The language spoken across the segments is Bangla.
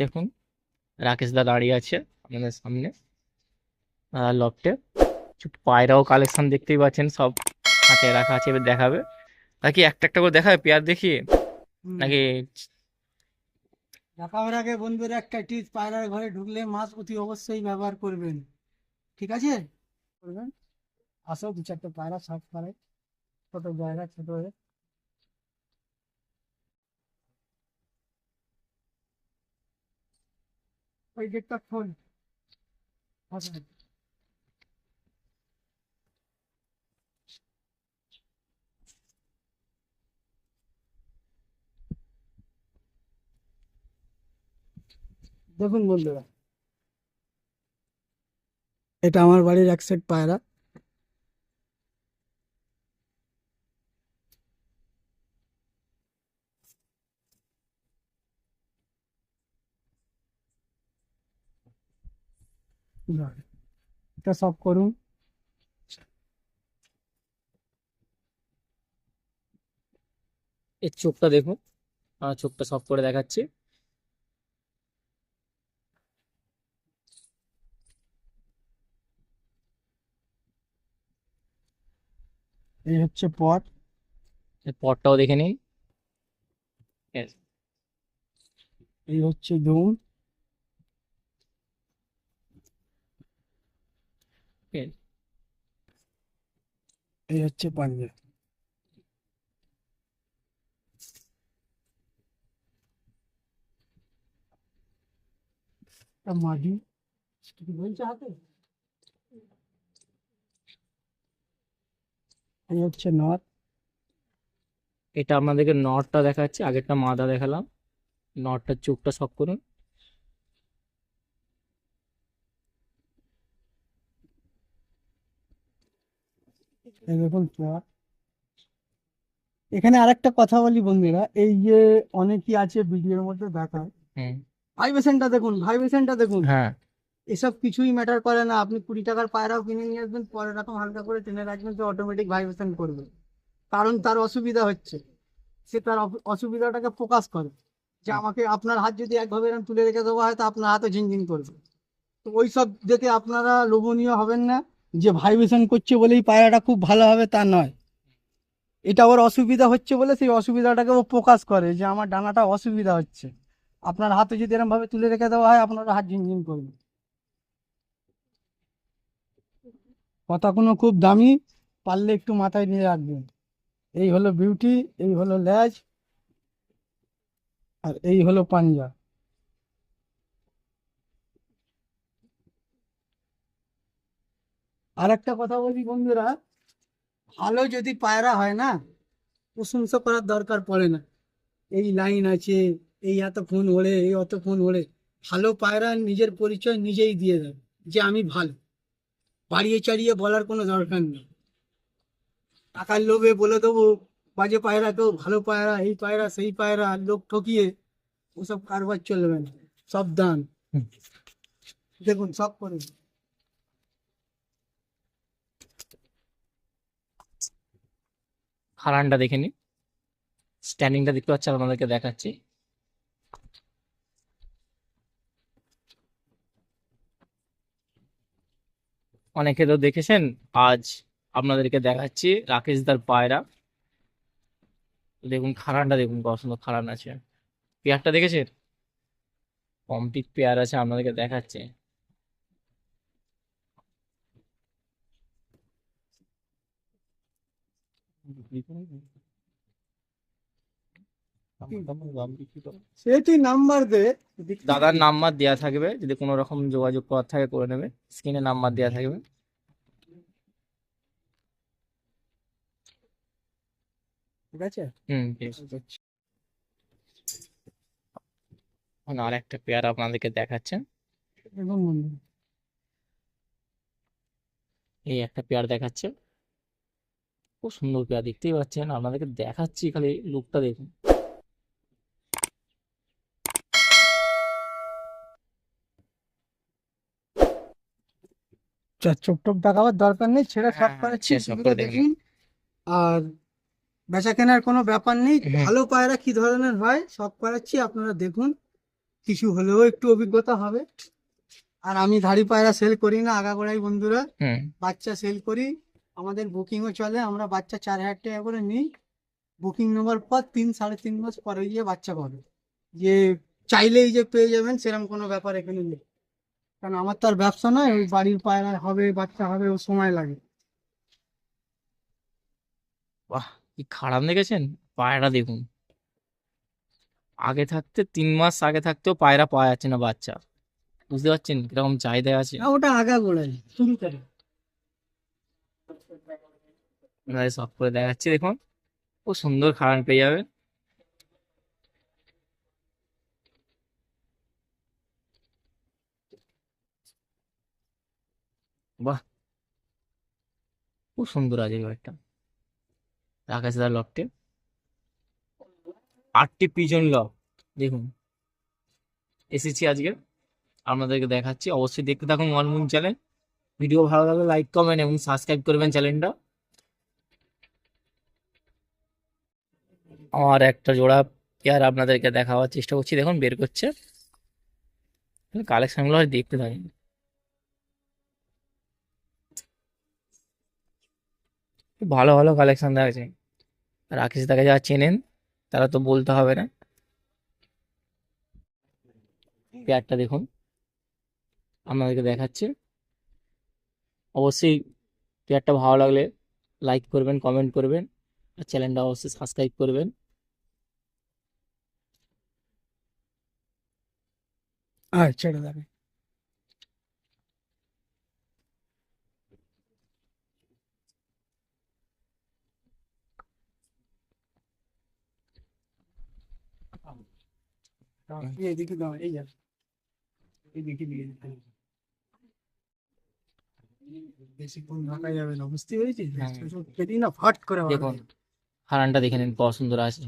দেখুন রাকেশ দা দাঁড়িয়ে আছে আমাদের সামনে। লফটে পায়রাও কালেকশন দেখতেই পাচ্ছেন সব হাতে রাখা আছে এবার দেখাবে। নাকি একটা একটা করে দেখাবে পেয়ার দেখিয়ে? নাকি দেখাবার আগে বন্ধুরা একটা টিপস পায়রার ঘরে ঢুকলে মাছ অতি অবশ্যই ব্যবহার করবেন। ঠিক আছে? করবেন। আসো দু চারটে পায়রা সাফ করে। ছোট জায়গা ছোট ওই গেটটা খোল। দেখুন বন্ধুরা এটা আমার বাড়ির এক সাইড পায়রা এটা সব করুন। এর চোখটা দেখুন। আমার চোখটা সব করে দেখাচ্ছি। এই হচ্ছে পট। এর পরটাও দেখে নিন। এই হচ্ছে ধুম এই হচ্ছে পাঞ্জা। মাটি হাতে? এই হচ্ছে নথ এটা আপনাদেরকে নটটা দেখাচ্ছি, আগেরটা মাদা দেখালাম। নটটার চোখটা সব করুন। দেখুন পট এখানে আরেকটা কথা বলি বন্ধুরা এই যে অনেকই আছে ভিডিওর মধ্যে দেখায়। হুম। ভাইব্রেশনটা দেখুন ভাইব্রেশনটা দেখুন। হ্যাঁ। এসব কিছুই ম্যাটার করে না। আপনি কুড়ি টাকার পায়রাও কিনে নিয়ে আসবেন পরে রকম হালকা করে টেনে রাখবেন তো অটোমেটিক ভাইব্রেশন করবে। কারণ তার অসুবিধা হচ্ছে। সে তার অসুবিধাটাকে প্রকাশ করে। যে আমাকে আপনার হাত যদি একভাবে এরকম তুলে রেখে দেওয়া হয় তো আপনার হাতও ঝিনঝিন করবে। তো ওই সব দেখে আপনারা লোভনীয় হবেন না। যে ভাইব্রেশন করছে বলেই পায়রাটা খুব ভালো হবে তা নয়। এটা ওর অসুবিধা হচ্ছে বলে সেই অসুবিধাটাকে ও প্রকাশ করে যে আমার ডানাটা অসুবিধা হচ্ছে। আপনার হাতে যদি এরকম ভাবে তুলে রেখে দেওয়া হয়, আপনার হাত ঝিনঝিন করবে। কথাগুলো খুব দামি, পারলে একটু মাথায় নিয়ে রাখবেন। এই হলো বিউটি এই হলো ল্যাজ, আর এই হলো পাঞ্জা। আর একটা কথা বলি বন্ধুরা ভালো যদি পায়রা হয় না প্রশংসা করার দরকার পড়ে না। এই লাইন আছে এই এত ফোন ওড়ে এই অত ফোন ওড়ে ভালো পায়রা নিজের পরিচয় নিজেই দিয়ে দেয় যে আমি ভালো। বাড়িয়ে চাড়িয়ে বলার কোনো দরকার নেই। টাকার লোভে বলে দেবো বাজে পায়রাকেও ভালো পায়রা এই পায়রা সেই পায়রা লোক ঠকিয়ে ওসব কারবার চলবে না। সব দান। দেখুন সব করে হারানটা দেখে নিন স্ট্যান্ডিংটা দেখতে পাচ্ছি আপনাদেরকে দেখাচ্ছি। অনেকে তো দেখেছেন, আজ আপনাদেরকে দেখাচ্ছি রাকেশ দার পায়রা। দেখুন, খারানটা দেখুন, কত সুন্দর খারান আছে। পেয়ারটা দেখেছেন? কমপ্লিট পেয়ার আছে, আপনাদেরকে দেখাচ্ছে। সে নাম্বার দে দাদার নাম্বার দেওয়া থাকবে যদি কোনো রকম যোগাযোগ করার থাকে করে নেবে। স্ক্রিনে নাম্বার দেওয়া থাকবে। ঠিক আছে? হুম এখন আর একটা পেয়ার আপনাদেরকে দেখাচ্ছে। এই একটা পেয়ার দেখাচ্ছে। খুব সুন্দর পেয়ার দেখতেই পাচ্ছেন। আপনাদেরকে দেখাচ্ছি খালি লুকটা দেখুন। চোখ টোক দেখাবার দরকার নেই ছেড়ে সব হ্যাঁ, ছেড়ে সব শুধু করে দেখুন। দেখুন। আর বেচা কেনার কোনো ব্যাপার নেই ভালো পায়রা কি ধরনের হয় সব করাচ্ছি আপনারা দেখুন। কিছু হলেও একটু অভিজ্ঞতা হবে। আর আমি ধাড়ি পায়রা সেল করি না আগাগোড়াই বন্ধুরা। হুম। বাচ্চা সেল করি। আমাদের বুকিংও চলে আমরা বাচ্চা চার হাজার টাকা করে নিই। বুকিং নেওয়ার পর তিন সাড়ে তিন মাস পরে গিয়ে বাচ্চা পাবে। যে চাইলেই যে পেয়ে যাবেন সেরকম কোনো ব্যাপার এখানে নেই। কারণ আমার তো আর ব্যবসা নয় ওই বাড়ির পায়রা হবে বাচ্চা হবে ও সময় লাগে। বাহ কি খারাপ দেখেছেন? পায়রা দেখুন। আগে থাকতে তিন মাস আগে থাকতেও পায়রা পাওয়া যাচ্ছে না বাচ্চা। বুঝতে পারছেন কীরকম চাহিদা আছে? ওটা আগা গোড়াই শুরুতে আপনাদের সব করে দেখাচ্ছি, দেখুন। খুব সুন্দর খারান পেয়ে যাবে বাহ! খুব সুন্দর আছে এই একটা রাকেশ দার লকটে আটটি পিজন লক দেখুন। এসেছি আজকে। আপনাদেরকে দেখাচ্ছি। অবশ্যই দেখতে থাকুন ওয়ান চ্যানেল ভিডিও ভালো লাগলে লাইক কমেন্ট এবং সাবস্ক্রাইব করবেন চ্যানেলটা আমার একটা জোড়া পেয়ার আপনাদেরকে দেখাবার চেষ্টা করছি। দেখুন, বের করছে। কালেকশনগুলো আর দেখতে থাকুন। ভালো ভালো কালেকশন দেখাচ্ছে। রাকেশ দাকে যারা চেনেন, তারা তো বলতে হবে না। পেয়ারটা দেখুন, আপনাদেরকে দেখাচ্ছে। অবশ্যই পেয়ারটা ভালো লাগলে লাইক করবেন কমেন্ট করবেন, আর চ্যানেলটা অবশ্যই সাবস্ক্রাইব করবেন। আর ছেড়ে দেবে এদিকে দাও এই যা এদিকে দিয়ে বেশিক্ষণ যাবে না বুঝতে পেরেছিস। না ফাট করে দেখুন হারানটা দেখে নিন কত সুন্দর আছে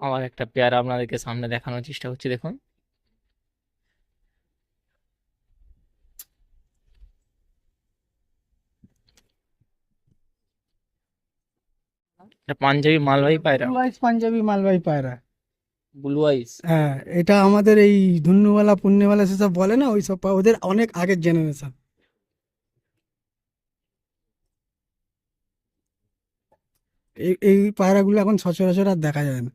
আমার একটা পেয়ারা আপনাদেরকে সামনে দেখানোর চেষ্টা করছি দেখুন। এটা পাঞ্জাবি মালবাহী পায়রা। Blue eyes পাঞ্জাবি মালবাহী পায়রা। ব্লু আইস হ্যাঁ এটা আমাদের এই ধুন্নুওয়ালা পুণ্যওয়ালা সেসব বলে না ওই সব ওদের অনেক আগের জেনারেশন এই এই পায়রাগুলো এখন সচরাচর আর দেখা যায় না।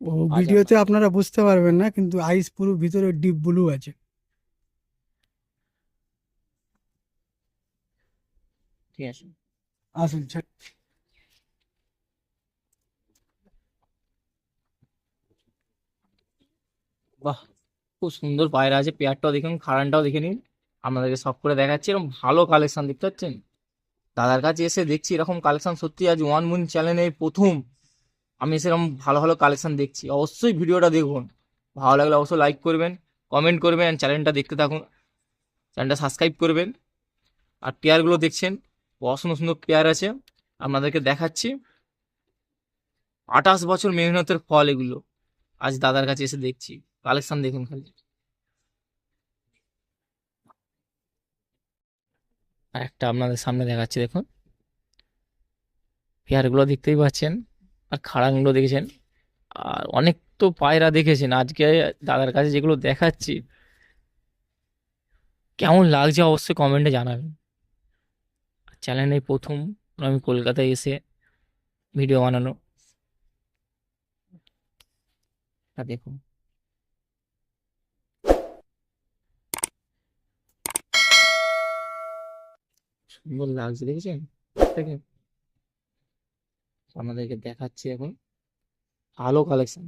ও ভিডিওতে আপনারা বুঝতে পারবেন না কিন্তু আইস পুরো ভিতরে ডিপ ব্লু আছে। ঠিক আছে। আসুন বাহ, খুব সুন্দর পায়রা আছে। পেয়ারটাও দেখুন খারানটাও দেখে নিন। আপনাদেরকে সব করে দেখাচ্ছি, এরকম ভালো কালেকশন দেখতে পাচ্ছেন? দাদার কাছে এসে দেখছি এরকম কালেকশন সত্যি আজ ওয়ান মুন চ্যানেলে প্রথম। আমি সেরকম ভালো ভালো কালেকশন দেখছি। অবশ্যই ভিডিওটা দেখুন। ভালো লাগলে অবশ্যই লাইক করবেন কমেন্ট করবেন চ্যানেলটা দেখতে থাকুন। চ্যানেলটা সাবস্ক্রাইব করবেন। আর পেয়ারগুলো দেখছেন কত সুন্দর সুন্দর পেয়ার আছে। আপনাদেরকে দেখাচ্ছি। আঠাশ বছর মেহনতের ফল এগুলো। আজ দাদার কাছে এসে দেখছি। কালেকশন দেখুন খালি। আর একটা আপনাদের সামনে দেখাচ্ছি, দেখুন। পেয়ারগুলো দেখতেই পাচ্ছেন, আর খাড়াগুলো দেখেছেন। আর অনেক তো পায়রা দেখেছেন। আজকে দাদার কাছে যেগুলো দেখাচ্ছি, কেমন লাগছে অবশ্যই কমেন্টে জানাবেন। চ্যানেলে প্রথম, আমি কলকাতায় এসে ভিডিও বানানো। দেখুন সুন্দর লাগছে, দেখেছেন? দেখে আমাদেরকে দেখাচ্ছি এখন। ভালো কালেকশন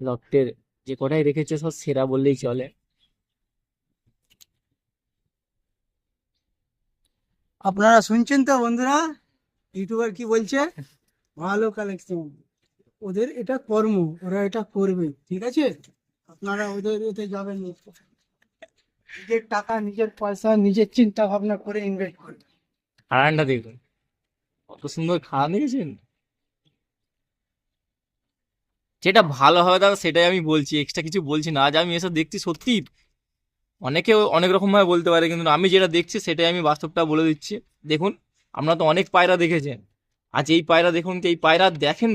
লফটের যে কটাই রেখেছে সব সেরা বললেই চলে। আপনারা শুনছেন তো বন্ধুরা? ইউটিউবার কি বলছে? ভালো কালেকশন ওদের এটা কর্ম, ওরা এটা করবে, ঠিক আছে? আপনারা ওদের এতে যাবেন নিজের টাকা, নিজের পয়সা, নিজের চিন্তা ভাবনা করে ইনভেস্ট করবেন হারানটা দেখুন। কত সুন্দর খাড়া দেখেছেন যেটা ভালো হবে দাদা, সেটাই আমি বলছি। এক্সট্রা কিছু বলছি না। আজ আমি এসব দেখছি সত্যি। অনেকে অনেক রকমভাবে বলতে পারে, কিন্তু আমি যেটা দেখছি সেটাই আমি বাস্তবটা বলে দিচ্ছি। দেখুন আপনারা তো অনেক পায়রা দেখেছেন আজ এই পায়রা দেখুন তো এই পায়রা দেখেন?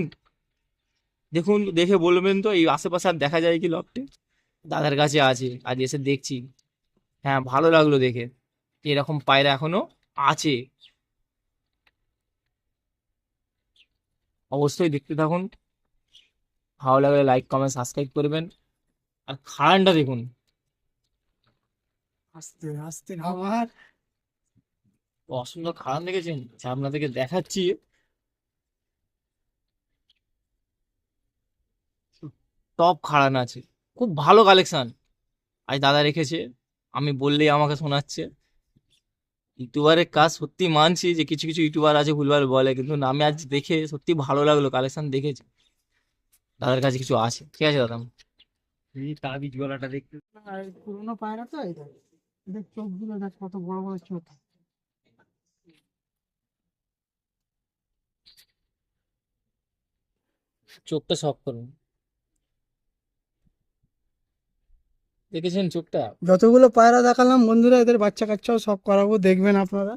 দেখুন, দেখে বলবেন তো, এই আশেপাশে আর দেখা যায় কি লকটে? দাদার কাছে আছে, আজ এসে দেখছি। হ্যাঁ ভালো লাগল দেখে এরকম পায়রা এখনও আছে। অবশ্যই দেখতে থাকুন। ভালো লাগলে লাইক কমেন্ট সাবস্ক্রাইব করবেন। আর খাড়ানটা দেখুন। আস্তে আস্তে আমার অসুন্দর খাড়ান দেখেছেন যা আপনাদেরকে দেখাচ্ছি। টপ খাড়ান আছে খুব ভালো কালেকশন আজ দাদা রেখেছে আমি বললেই আমাকে শোনাচ্ছে। ইউটিউবারের কাজ সত্যি মানছি যে কিছু কিছু ইউটিউবার আছে ভুলভাল বলে কিন্তু আমি আজ দেখে সত্যি ভালো লাগল কালেকশন দেখেছি। দাদার কাছে কিছু আছে ঠিক আছে দাদা। এই তাবিজ গলাটা দেখতে। আর পুরোনো পায়রা তো এদের চোখগুলো দেখ কত বড় বড় চোখ। চোখটা শখ করুন। দেখেছেন চোখটা? যতগুলো পায়রা দেখালাম বন্ধুরা এদের বাচ্চা কাচ্চাও সব করাবো দেখবেন আপনারা।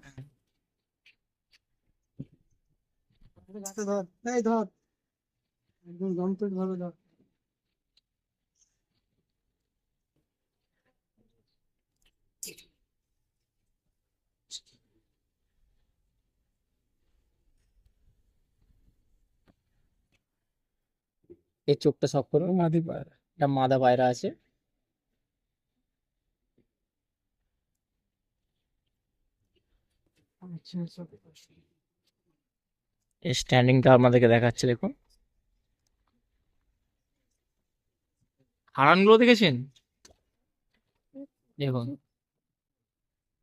ধর এই ধর। একদম জম্পেট ভাবে ধর। এই চোখটা শখ করুন মাদি পায়রা। একটা মাদা পায়রা আছে। আচ্ছা এই স্ট্যান্ডিংটা আপনাদেরকে দেখাচ্ছে দেখুন। হারানগুলো দেখেছেন? দেখুন।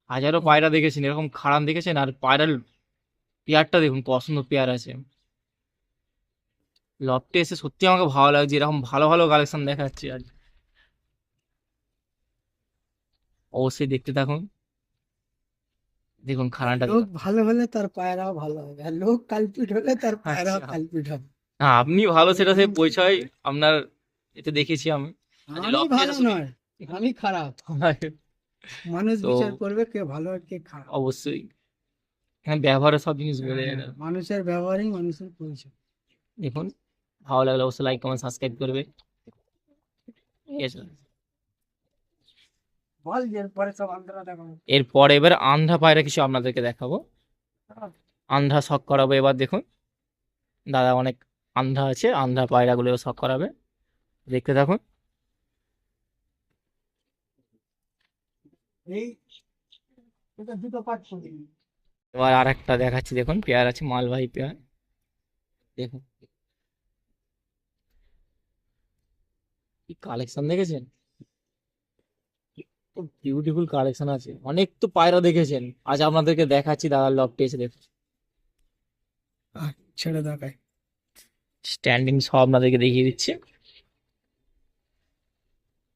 হাজারো পায়রা দেখেছেন এরকম খাড়ান দেখেছেন? আর পায়রার পেয়ারটা দেখুন কত সুন্দর পেয়ার আছে। লফটে এসে সত্যি আমাকে ভালো লাগছে এরকম ভালো ভালো কালেকশন দেখাচ্ছে আজ অবশ্যই দেখতে থাকুন। দেখুন খাড়ানটা লোক ভালো হলে তার পায়রাও ভালো হবে আর লোক কালপিট হলে তার পায়রাও আচ্ছা। কালপিট হবে। না আপনি ভালো সেটা সে পরিচয় আপনার এতে দেখেছি আমি। আমি লোক ভালো নয় আমি খারাপ। মানুষ বিচার করবে কে ভালো আর কে খারাপ। অবশ্যই। এখানে ব্যবহারের সব জিনিস বলে যায়। না। মানুষের ব্যবহারই মানুষের পরিচয়। দেখুন। ভালো লাগলে অবশ্যই লাইক কমেন্ট সাবস্ক্রাইব করবে। বল এরপরে এবার আন্ধা পায়রা কিছু আপনাদেরকে দেখাবো। আন্ধা শখ করাবো এবার দেখুন। দাদা অনেক আন্ধা আছে আন্ধ্রা পায়রাগুলো শখ করাবে। দেখতে থাকুন। এবার আর একটা দেখাচ্ছি দেখুন। পেয়ার আছে মালবাহী পেয়ার। দেখুন। কি কালেকশন দেখেছেন? বিউটিফুল কালেকশন আছে। অনেক তো পায়রা দেখেছেন। আজ আপনাদেরকে দেখাচ্ছি দাদার লকটে এসে দেখুন। ছেড়ে দেখায় স্ট্যান্ডিং সব আপনাদেরকে দেখিয়ে দিচ্ছে।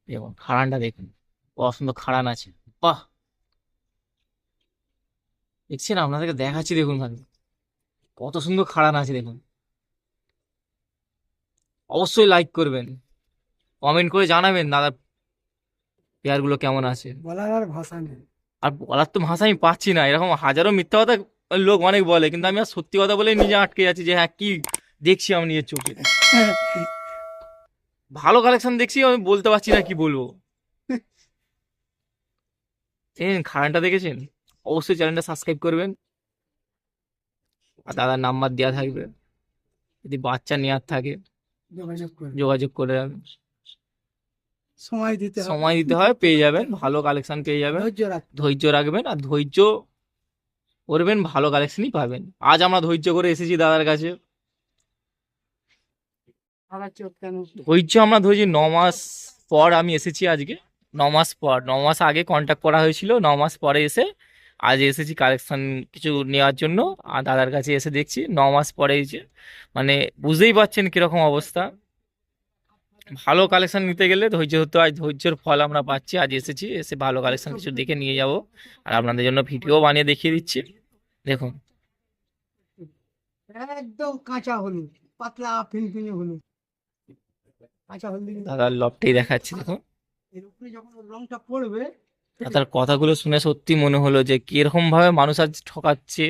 দেখুন খাড়ানটা দেখুন। কত সুন্দর খাড়ান আছে। বাহ! দেখছেন আপনাদেরকে দেখাচ্ছি দেখুন ভাই। কত সুন্দর খাড়ান আছে দেখুন। অবশ্যই লাইক করবেন। কমেন্ট করে জানাবেন দাদার পেয়ারগুলো কেমন আছে? বলার আর ভাষা নেই। আর বলার তো ভাষা আমি পাচ্ছি না এরকম হাজারো মিথ্যা কথা লোক অনেক বলে কিন্তু আমি আর সত্যি কথা বলে নিজে আটকে যাচ্ছি যে হ্যাঁ কি দেখছি আমি নিজের চোখে। ভালো কালেকশন দেখছি আমি বলতে পারছি না কি বলব। খারানটা দেখেছেন? অবশ্যই চ্যানেলটা সাবস্ক্রাইব করবেন। আর দাদার নাম্বার দেওয়া থাকবে। যদি বাচ্চা নেওয়ার থাকে যোগাযোগ করে যোগাযোগ করে। সময় দিতে হবে। সময় দিতে হয় পেয়ে যাবেন ভালো কালেকশন পেয়ে যাবেন। ধৈর্য রাখবেন আর ধৈর্য করবেন ভালো কালেকশনই পাবেন। আজ আমরা ধৈর্য করে এসেছি দাদার কাছে। ধৈর্য আমরা ধরেছি ন মাস পর আমি এসেছি আজকে। ন মাস পর ন মাস আগে কন্ট্যাক্ট করা হয়েছিল ন মাস পরে এসে আজ এসেছি কালেকশন কিছু নেওয়ার জন্য। আর দাদার কাছে এসে দেখছি ন মাস পরে এসে মানে বুঝতেই পারছেন কীরকম অবস্থা। ভালো কালেকশন নিতে গেলে ধৈর্য ধরতে হয় ধৈর্যের ফল আমরা পাচ্ছি আজ এসেছি এসে ভালো কালেকশন কিছু দেখে নিয়ে যাব। আর আপনাদের জন্য ভিডিও বানিয়ে দেখিয়ে দিচ্ছি। দেখুন। একদম কাঁচা হলুদ পাতলা ফিনফিনে হলুদ। কাঁচা হলুদ। দাদার দেখাচ্ছি দেখুন। এর উপরে যখন রংটা পড়বে দাদার কথাগুলো শুনে সত্যি মনে হলো যে কীরকম ভাবে মানুষ আজ ঠকাচ্ছে।